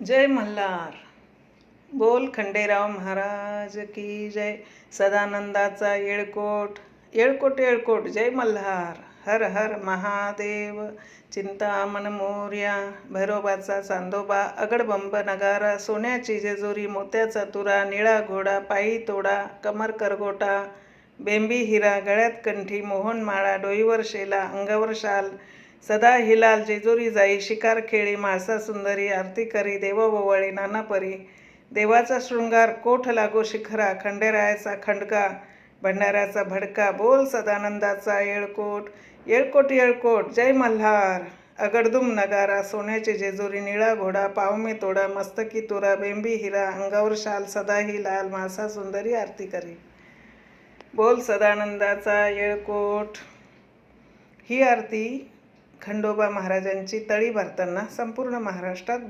जय मल्हार. बोल खंडेराव महाराज की जय. सदानंदाचा येळकोट येळकोट येळकोट जय मल्हार. हर हर महादेव. चिंतामण मोर्या. भैरोबाचा चांदोबा अगडबंब नगारा सोन्याची जेजुरी मोत्याचा तुरा निळा घोडा पायी तोडा कमर करगोटा बेंबी हिरा गळ्यात कंठी मोहनमाळा डोईवर शेला अंगावर शाल सदा हिलाल जेजुरी जाई शिकार खेळी माळसा सुंदरी आरती करी देवोवळी नानापरी देवाचा शृंगार कोठ लागो शिखरा खंडेरायाचा खंडका भंडाऱ्याचा भडका बोल सदानंदाचा येळकोट येळकोट येळकोट जय मल्हार. अगडदुम नगारा सोन्याची जेजुरी निळा घोडा पावमे तोडा मस्तकी तुरा बेंबी हिरा अंगावर शाल सदाही लाल मासा सुंदरी आरती करी. बोल सदानंदाचा येळकोट. ही आरती खंडोबा महाराजांची तळी भरताना संपूर्ण महाराष्ट्रात बोल